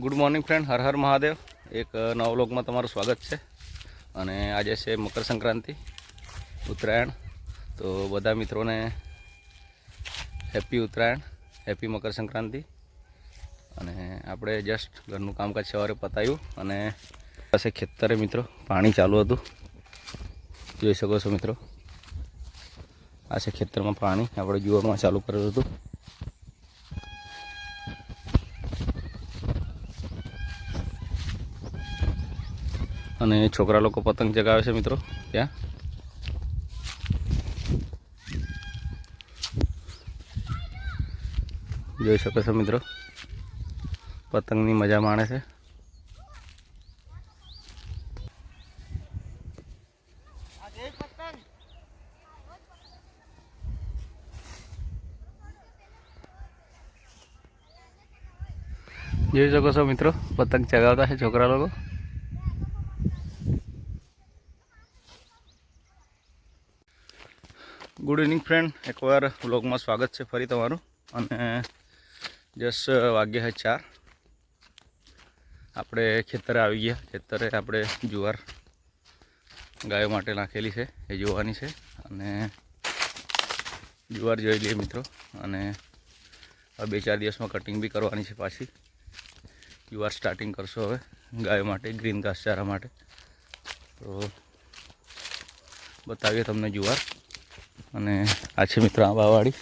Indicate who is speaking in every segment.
Speaker 1: Good morning friend હર હર મહાદેવ એક નવા તમારું સ્વાગત છે. અને આજે છે મકર સંક્રાંતિ, ઉત્તરાયણ. તો બધા મિત્રોને હેપી ઉત્તરાયણ, હેપી મકર સંક્રાંતિ. અને આપણે જસ્ટ ઘરનું કામકાજ સવારે પતાવ્યું અને પાસે ખેતરે મિત્રો પાણી ચાલુ હતું. જોઈ શકો છો મિત્રો? આ છે ખેતરમાં પાણી. આપણે જુવારમાં ચાલુ કરેલું હતું. અને છોકરા લોકો પતંગ ચગાવે છે મિત્રો, ત્યાં. જોઈ શકો છો મિત્રો, પતંગની મજા માણે છે. જોઈ શકો છો મિત્રો, પતંગ ચગાવતા છે છોકરા લોકો. ગુડ ઇવનિંગ ફ્રેન્ડ એકવાર વ્લોગમાં સ્વાગત છે ફરી તમારું. અને જસ વાગ્યા છે ચાર. આપણે ખેતરે આવી ગયા. ખેતરે આપણે જુવાર ગાયો માટે નાખેલી છે. એ જોવાની છે. અને જુવાર જોઈ લઈએ મિત્રો. અને બે ચાર દિવસમાં કટિંગ બી કરવાની છે પાછી. જુવાર સ્ટાર્ટિંગ કરશો હવે ગાયો માટે ગ્રીન ઘાસચારા માટે. તો બતાવીએ તમને જુવાર. અને આ છે મિત્રો આંબાવાડી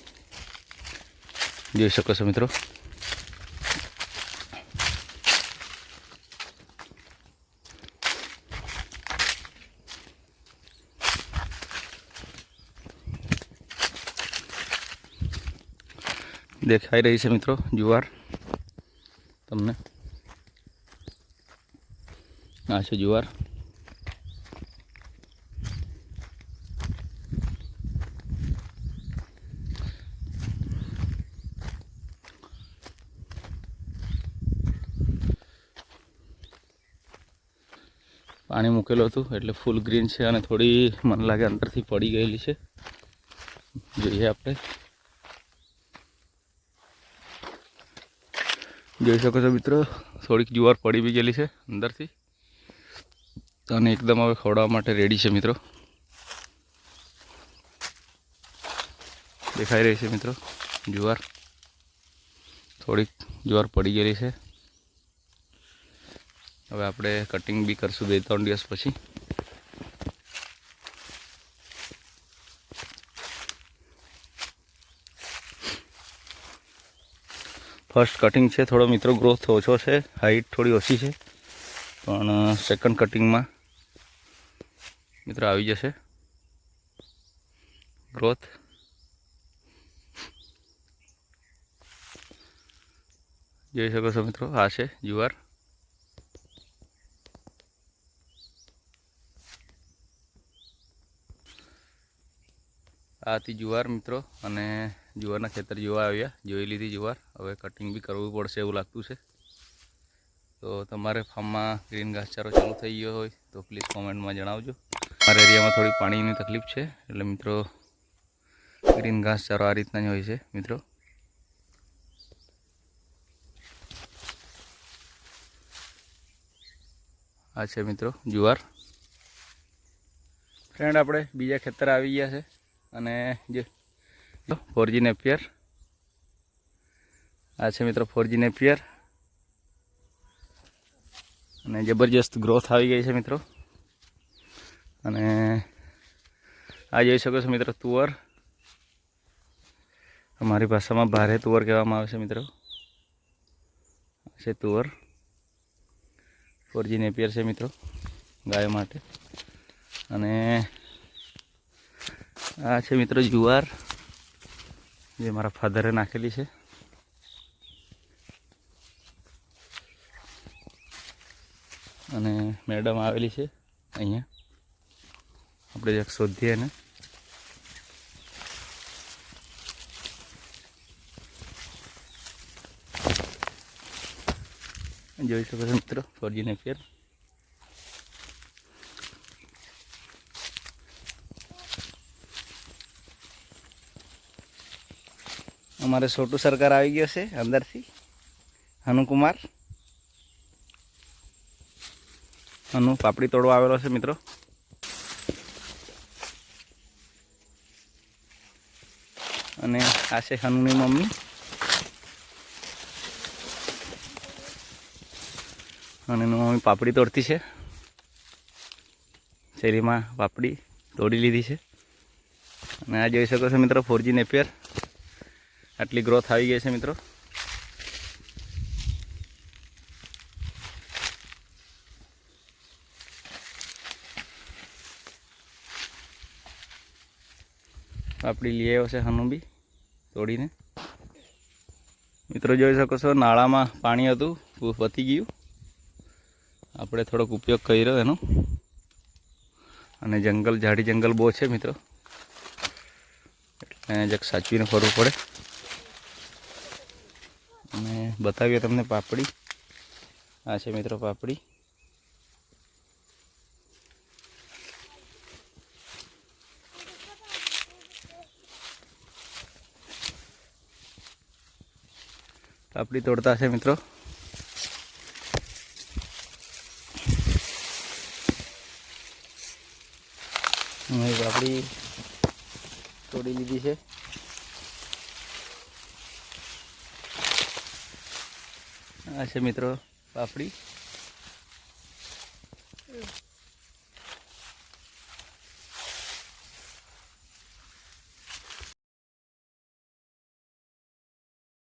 Speaker 1: જોઈ શકો છો મિત્રો. દેખાઈ રહી છે મિત્રો જુવાર તમને. આ છે જુવાર. પાણી મૂકેલું હતું એટલે ફૂલ ગ્રીન છે અને થોડી મને લાગે અંદરથી પડી ગયેલી છે. જોઈએ આપણે. જોઈ શકો છો મિત્રો, થોડીક જુવાર પડી બી ગયેલી છે અંદરથી. અને એકદમ હવે ખવડાવવા માટે રેડી છે મિત્રો. દેખાઈ રહી છે મિત્રો જુવાર. થોડીક જુવાર પડી ગયેલી છે. હવે આપણે કટિંગ બી કરશું બે ત્રણ દિવસ પછી. ફર્સ્ટ કટિંગ છે, થોડો મિત્રો ગ્રોથ ઓછો છે હાઈટ થોડી ઓછી છે, પણ સેકન્ડ કટિંગમાં મિત્રો આવી જશે. ગ્રોથ જોઈ શકો છો મિત્રો, આ છે, જુવાર. આ હતી જુવાર મિત્રો, અને જુવારના ખેતર જોવા આવ્યા, જોઈ લીધી જુવાર. હવે કટિંગ બી કરવું પડશે એવું લાગતું છે. તો તમારે ફાર્મમાં ગ્રીન ઘાસચારો ચાલુ થઈ ગયો હોય, તો પ્લીઝ કોમેન્ટમાં જણાવજો. અમારા એરિયામાં થોડી પાણીની તકલીફ છે, એટલે મિત્રો ગ્રીન ઘાસચારો આ રીતના જ હોય છે, મિત્રો. આ છે મિત્રો જુવાર. ફ્રેન્ડ આપણે બીજા ખેતર આવી ગયા છે. અને જે ફોરજી નેપિયર આ છે મિત્રો ફોરજી નેપિયર અને જબરજસ્ત ગ્રોથ આવી ગઈ છે મિત્રો. અને આ જોઈ શકો છો મિત્રો તુવર. અમારી ભાષામાં ભારે તુવર કહેવામાં આવે છે મિત્રો. છે તુવર. ફોરજી નેપિયર છે મિત્રો ગાય માટે. અને આ છે મિત્રો જુવાર, જે મારા ફાધરે નાખેલી છે. અને મેડમ આવેલી છે અહીંયા. આપણે એક શોધીએ ને જોઈ શકો છો મિત્રો, ફોરજીને નેપિયર અમારે છોટું સરકાર આવી ગયો છે, અંદરથી. હનુકુમાર. હનુ, પાપડી તોડવા આવેલો છે, મિત્રો. અને આ છે હનુની મમ્મી. અને એનું મમ્મી પાપડી તોડતી છે. શેરીમાં પાપડી તોડી લીધી છે. અને આ જોઈ શકો છો, મિત્રો, ફોરજી નેપિયર. આટલી ગ્રોથ આવી ગઈ છે મિત્રો. આપણી લઈ આવ્યો છે હનુબી તોડીને. મિત્રો જોઈ શકો છો, નાળામાં પાણી હતું પતી ગયું. આપણે થોડોક ઉપયોગ કર્યો એનો. અને જંગલ, ઝાડી જંગલ બહુ છે મિત્રો. એટલે જક સાચવીને ફરવું પડે. અને બતાવીએ તમને પાપડી. આ છે મિત્રો પાપડી. પાપડી તોડતા છે મિત્રો. પાપડી તોડી લીધી છે. આ છે મિત્રો પાપડી.